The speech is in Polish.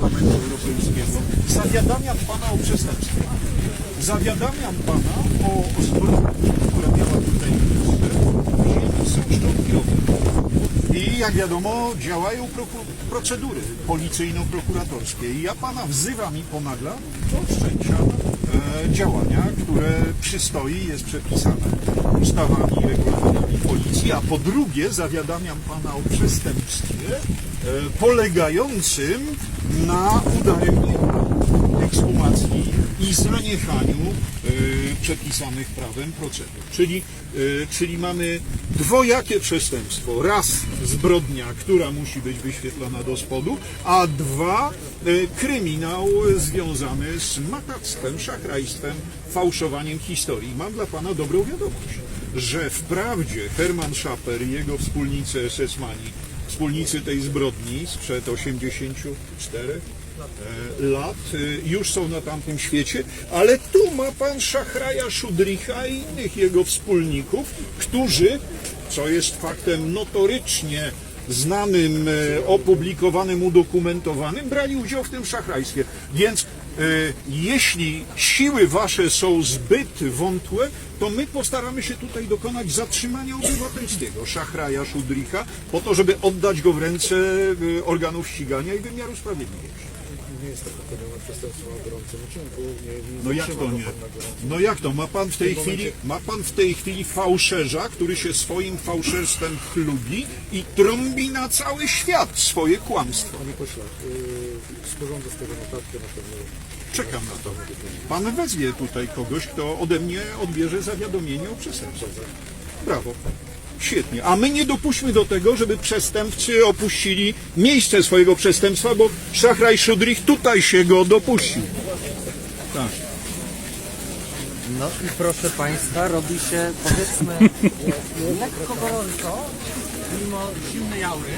Parlamentu Europejskiego, zawiadamiam pana o przestępstwie. Zawiadamiam pana o zbrodni, która miała tutaj miejsce ziemi Sołszczą-Kijowie. I jak wiadomo, działają procedury policyjno-prokuratorskie. I ja pana wzywam i pomagam do wszczęcia działania, które przystoi, jest przepisane ustawami i regulaminami policji. A po drugie, zawiadamiam pana o przestępstwie e, polegającym na udaremnieniu ekshumacji i zaniechaniu e, przepisanych prawem procedur. Czyli, e, czyli mamy dwojakie przestępstwo. Raz zbrodnia, która musi być wyświetlona do spodu, a dwa e, kryminał związany z matactwem, szachrajstwem, fałszowaniem historii. Mam dla pana dobrą wiadomość, że wprawdzie Hermann Schaper i jego wspólnicy SS-mani wspólnicy tej zbrodni sprzed 84 e, lat e, już są na tamtym świecie, ale tu ma pan Szachraja Szudricha i innych jego wspólników, którzy, co jest faktem notorycznie znanym, e, opublikowanym, udokumentowanym, brali udział w tym szachrajstwie. Więc e, jeśli siły wasze są zbyt wątłe, to my postaramy się tutaj dokonać zatrzymania obywatelskiego Szachraja Szudricha po to, żeby oddać go w ręce e, organów ścigania i wymiaru sprawiedliwości. Nie jest to popełnione przestępstwo na gorącym uczynku. Nie, nie No jak zatrzyma to go nie? pan na gorącym. No jak to? Ma pan w tej tym chwili, momencie- ma pan w tej chwili fałszerza, który się swoim fałszerstwem chlubi i trąbi na cały świat swoje kłamstwo. Panie pośle, yy, sporządzę z tego notatkę na pewno. Czekam na to. Pan wezwie tutaj kogoś, kto ode mnie odbierze zawiadomienie o przestępstwie. Brawo. Świetnie. A my nie dopuśćmy do tego, żeby przestępcy opuścili miejsce swojego przestępstwa, bo Szachraj Szudrich tutaj się go dopuścił. Tak. No i proszę Państwa, robi się powiedzmy lekko gorąco, mimo zimnej aury.